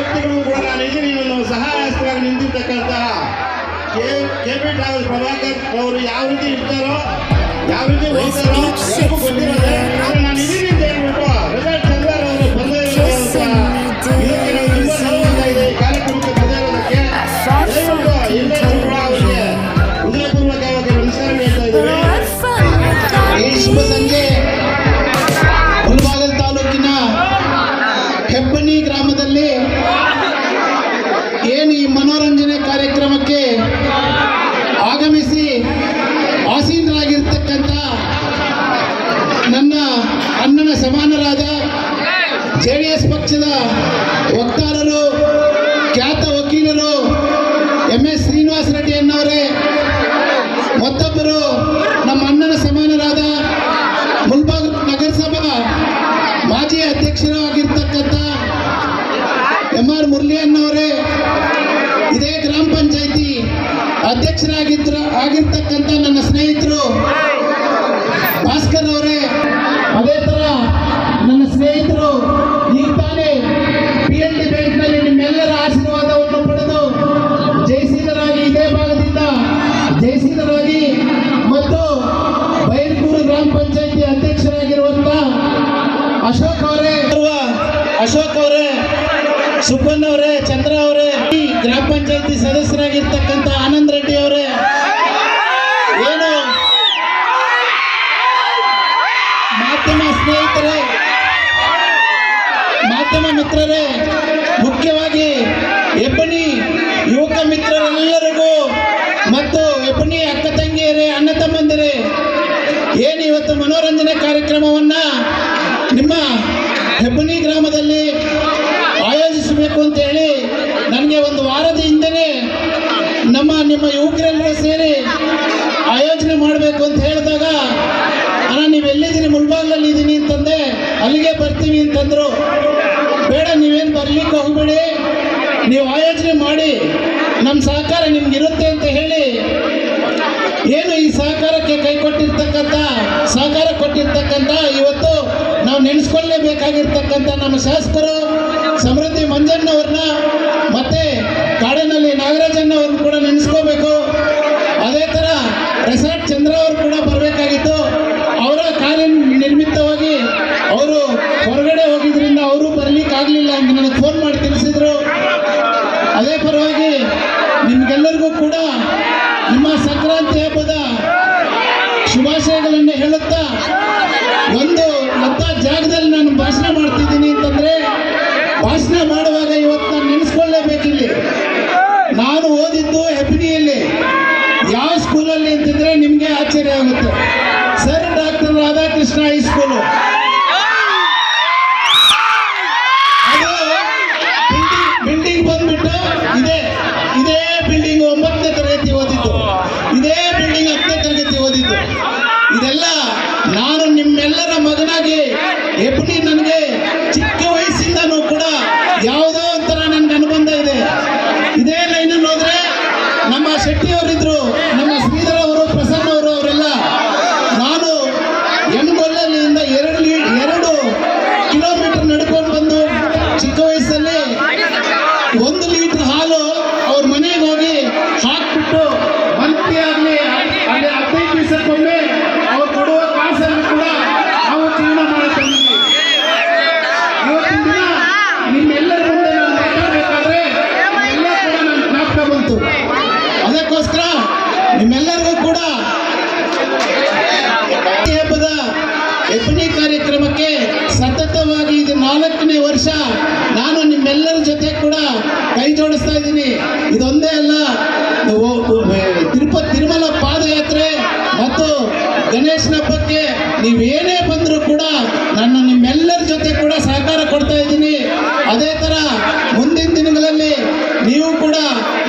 ಇವತ್ತಿಗೂ ಕೂಡ ನಿಜನೂ ಸಹಾಯಸ್ಥರಾಗಿ ನಿಂತಿರ್ತಕ್ಕಂತಹ ಕೆ ಪಿ ಟ್ರಾವೆಲ್ ಪ್ರಭಾಕರ್ ಅವರು ಯಾವ ರೀತಿ ಇರ್ತಾರೋ ಯಾವ ರೀತಿ ಹೋಗ್ತಾರೋ ಇದೆ ಕಾರ್ಯಕ್ರಮಕ್ಕೆ ಹೇಳ್ತಾ ಇದ್ದೀವಿ ಖ್ಯಾತ ವಕೀಲರು ಎಂ ಎಸ್ ಶ್ರೀನಿವಾಸ ರೆಡ್ಡಿ ಅನ್ನವರೇ ಮತ್ತೊಬ್ಬರು ನಮ್ಮ ಅಣ್ಣನ ಸಮಾನರಾದ ಮುಲ್ಬಾಗ್ ನಗರಸಭಾ ಮಾಜಿ ಅಧ್ಯಕ್ಷರು ಆಗಿರ್ತಕ್ಕಂಥ ಎಂ ಆರ್ ಮುರಳಿ ಅನ್ನೋವರೇ ಇದೇ ಗ್ರಾಮ ಪಂಚಾಯಿತಿ ಅಧ್ಯಕ್ಷರಾಗಿದ್ರ ಆಗಿರ್ತಕ್ಕಂಥ ನನ್ನ ಸ್ನೇಹಿತರು ಭಾಸ್ಕರ್ ಅವರೇ. ಅದೇ ಥರ ನನ್ನ ಸ್ನೇಹಿತರು ಆಶೀರ್ವಾದವನ್ನು ಪಡೆದು ಜಯಶೀಲರಾಗಿ ಇದೇ ಭಾಗದಿಂದ ಜಯಶೀಲರಾಗಿ ಮತ್ತು ಬೈರ್ಕೂರು ಗ್ರಾಮ ಪಂಚಾಯಿತಿ ಅಧ್ಯಕ್ಷರಾಗಿರುವಂತ ಅಶೋಕ್ ಅವರೇ ಅಶೋಕ್ ಅವರೇ ಸುಭನ್ ಅವರೇ, ಚಂದ್ರ ಅವರೇ ಗ್ರಾಮ ಪಂಚಾಯತಿ ಸದಸ್ಯರಾಗಿರ್ತಕ್ಕಂಥ ಆನಂದ್ ರೆಡ್ಡಿ ಅವರೇ. ಏನು? ಮಾಧ್ಯಮ ಸ್ನೇಹಿತರೇ ಮಾಧ್ಯಮ ಮಿತ್ರರೇ, ಮುಖ್ಯವಾಗಿ ಎಬ್ಬನಿ ಯುವಕ ಮಿತ್ರರೆಲ್ಲರಿಗೂ ಮತ್ತು ಎಬ್ಬನಿ ಅಕ್ಕ ತಂಗಿಯರೇ, ಅಣ್ಣ ತಮ್ಮಂದಿರೇ, ಏನು ಇವತ್ತು ಮನೋರಂಜನೆ ಕಾರ್ಯಕ್ರಮವನ್ನು ನಿಮ್ಮ ಹೆಬ್ಬನಿ ಗ್ರಾಮದಲ್ಲಿ ಆಯೋಜಿಸಬೇಕು ಅಂತ ಹೇಳಿ ನನಗೆ ಒಂದು ವಾರದ ಹಿಂದೆನೇ ನಮ್ಮ, ನಿಮ್ಮ ಯುವಕರೆಲ್ಲರೂ ಸೇರಿ ಆಯೋಜನೆ ಮಾಡಬೇಕು ಅಂತ ಹೇಳಿದಾಗ, ಅಣ್ಣ ನೀವು ಎಲ್ಲಿದ್ದೀನಿ ಮುಲ್ಬಾಗ್ಲಲ್ಲಿ ಇದ್ದೀನಿ ಅಂತಂದೆ, ಅಲ್ಲಿಗೆ ಬರ್ತೀವಿ ಅಂತಂದ್ರು. ನೀವು ಆಯೋಜನೆ ಮಾಡಿ ನಮ್ಮ ಸಹಕಾರ ನಿಮ್ಗಿರುತ್ತೆ ಅಂತ ಹೇಳಿ, ಏನು ಈ ಸಹಕಾರಕ್ಕೆ ಕೈ ಕೊಟ್ಟಿರ್ತಕ್ಕಂಥ, ಸಹಕಾರ ಕೊಟ್ಟಿರ್ತಕ್ಕಂಥ, ಇವತ್ತು ನಾವು ನೆನೆಸ್ಕೊಳ್ಳೇಬೇಕಾಗಿರ್ತಕ್ಕಂಥ ನಮ್ಮ ಶಾಸಕರು ಸಮೃದ್ಧಿ ಮಂಜಣ್ಣವ್ರನ್ನ, ಮತ್ತೆ ಕಾಡಿನಲ್ಲಿ ನಾಗರಾಜಣ್ಣವ್ರನ್ನ ಕೂಡ ನೆನೆಸ್ಕೋಬೇಕು. ಅದೇ ಥರ ರೆಸಾರ್ಟ್ ಚಂದ್ರ ಅವರು ಕೂಡ ಬರಬೇಕಾಗಿತ್ತು ಅವರ ಕಾರ್ಯ ನಿರ್ಮಿತವಾಗಿ ಅವರು ಹೊರಗಡೆ ಹೋಗಿದ್ರಿಂದ ಅವರು ಬರ್ಲಿಕ್ಕೆ ಆಗಲಿಲ್ಲ ಅಂತ ನನಗೆ ಫೋನ್ ಮಾಡಿ ತಿಳಿಸಿದ್ರು ಅದೇ ಪರವಾಗಿ ನಿಮ್ಗೆಲ್ಲರಿಗೂ ಕೂಡ ನಿಮ್ಮ ಸಂಕ್ರಾಂತಿ ಹಬ್ಬದ ಶುಭಾಶಯಗಳನ್ನು ಹೇಳುತ್ತಾ ಒಂದು ಮತ್ತ ಜಾಗದಲ್ಲಿ ನಾನು ಭಾಷಣ ಮಾಡ್ತಿದ್ದೀನಿ ಅಂತಂದ್ರೆ ಭಾಷಣ ಮಾಡುವಾಗ ಇವತ್ತು ನಾನು ನೆನೆಸ್ಕೊಳ್ಳೇಬೇಕಿಲ್ಲಿ. ನಾನು ಓದಿದ್ದು ಹೆಪ್ನಿಯಲ್ಲಿ ಯಾವ ಸ್ಕೂಲಲ್ಲಿ ಅಂತಂದ್ರೆ ನಿಮಗೆ ಆಶ್ಚರ್ಯ ಆಗುತ್ತೆ. ಸರ್ ಡಾಕ್ಟರ್ ರಾಧಾಕೃಷ್ಣ ಹೈಸ್ಕೂಲು ನಡ್ಕೊಂಡು ಬಂದು ಚಿಕ್ಕ ವಯಸ್ಸಲ್ಲಿ ಒಂದು ಲೀಟರ್ ಹಾಲು ಅವ್ರ ಮನೆಗೆ ಹೋಗಿ ಹಾಕ್ಬಿಟ್ಟು ಮಂತ್ರಿ ಆಗಲಿ, ಅಲ್ಲಿ ಹದಿನೈದು ದಿವಸಕ್ಕೊಮ್ಮೆ ಅವ್ರು ಕೊಡುವ ಕಾಸನ್ನು ಕೂಡ ನಾವು ಜೀವನ ಮಾಡ್ತೀವಿ ಇವತ್ತಿನ ದಿನ ನಿಮ್ಮೆಲ್ಲರ ಮುಂದೆ ನಾನು ಮಾತಾಡಬೇಕಾದ್ರೆ ಎಲ್ಲ ಕೂಡ ನನ್ನ ಜ್ಞಾಪಕ ಬಂತು. ಅದಕ್ಕೋಸ್ಕರ ನಿಮ್ಮೆಲ್ಲರಿಗೂ ವರ್ಷ ನಾನು ನಿಮ್ಮೆಲ್ಲರ ಜೊತೆ ಕೂಡ ಕೈ ಜೋಡಿಸ್ತಾ ಇದ್ದೀನಿ. ಇದೊಂದೇ ಅಲ್ಲ ತಿರುಪತಿ ತಿರುಮಲ ಪಾದಯಾತ್ರೆ ಮತ್ತು ಗಣೇಶನ ಹಬ್ಬಕ್ಕೆ ನೀವೇನೇ ಬಂದರೂ ಕೂಡ ನಾನು ನಿಮ್ಮೆಲ್ಲರ ಜೊತೆ ಕೂಡ ಸಹಕಾರ ಕೊಡ್ತಾ ಇದ್ದೀನಿ. ಅದೇ ಥರ ಮುಂದಿನ ದಿನಗಳಲ್ಲಿ ನೀವು ಕೂಡ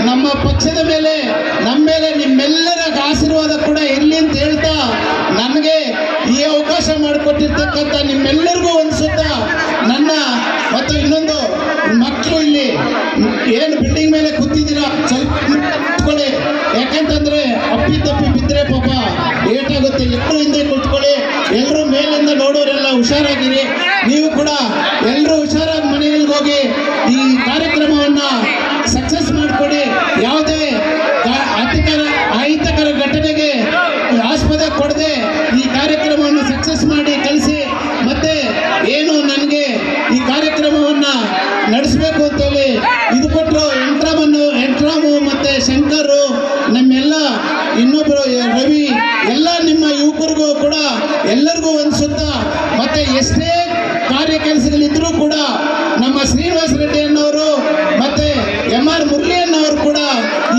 ನಮ್ಮ ಪಕ್ಷದ ಮೇಲೆ, ನಮ್ಮ ಮೇಲೆ ನಿಮ್ಮೆಲ್ಲರ ಆಶೀರ್ವಾದ ಕೂಡ ಇರಲಿ ಅಂತ ಹೇಳ್ತಾ ನನಗೆ ಈ ಅವಕಾಶ ಮಾಡಿಕೊಟ್ಟಿರ್ತಕ್ಕಂಥ ನಿಮ್ಮೆಲ್ಲರಿಗೂ ಒಂದು ನನ್ನ, ಮತ್ತು ಇನ್ನೊಂದು, ಮಕ್ಕಳು ಇಲ್ಲಿ, ಏನು ಬಿಲ್ಡಿಂಗ್ ಮೇಲೆ ಕೂತಿದ್ದೀರಾ? ಸ್ವಲ್ಪ ಕೂತ್ಕೊಳ್ಳಿ. ಯಾಕಂತಂದ್ರೆ ಅಪ್ಪಿ ತಪ್ಪಿ ಬಿದ್ದರೆ ಪಾಪ ಏಟಾಗುತ್ತೆ. ಎಲ್ಲರೂ ಹಿಂದೆ ಕೂತ್ಕೊಳ್ಳಿ. ಎಲ್ಲರೂ ಮೇಲಿಂದ ನೋಡೋರೆಲ್ಲ ಹುಷಾರಾಗಿರಿ. ನೀವು ಕೂಡ ಎಲ್ಲರೂ ಹುಷಾರಾಗಿ ಮನೆಯಲ್ಲಿ ಹೋಗಿ ಈ ಕಾರ್ಯಕ್ರಮವನ್ನು ಸಕ್ಸಸ್ ಮಾಡಿಕೊಡಿ. ಯಾವುದೇ ಅತಿಕರ, ಅಹಿತಕರ ಘಟನೆಗೆ ಆಸ್ಪದ ಕೊಡದೆ ಈ ಕಾರ್ಯಕ್ರಮವನ್ನು ಸಕ್ಸಸ್ ಮಾಡಿ ಕಳಿಸಿ ಮತ್ತೆ ಏನು ನನ್ನ ಯುವಕರಿಗೂ ಕೂಡ, ಎಲ್ಲರಿಗೂ ಅನಿಸುತ್ತಾ ಮತ್ತೆ ಎಷ್ಟೇ ಕಾರ್ಯ ಕೆಲಸಗಳಿದ್ರೂ ಕೂಡ ನಮ್ಮ ಶ್ರೀನಿವಾಸ ರೆಡ್ಡಿ ಅನ್ನೋರು ಮತ್ತೆ ಎಂ ಆರ್ ಮುರಳಿ ಅನ್ನೋರು ಕೂಡ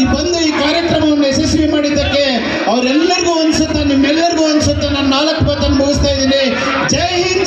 ಈ ಬಂದು ಈ ಕಾರ್ಯಕ್ರಮವನ್ನು ಯಶಸ್ವಿ ಮಾಡಿದ್ದಕ್ಕೆ ಅವರೆಲ್ಲರಿಗೂ ಅನಿಸುತ್ತಾ ನಿಮ್ಮೆಲ್ಲರಿಗೂ ಅನಿಸುತ್ತಾ ನಾನು ನಾಲ್ಕು ಮಾತನ್ನು ಮುಗಿಸ್ತಾ ಇದ್ದೀನಿ. ಜೈ ಹಿಂದ್.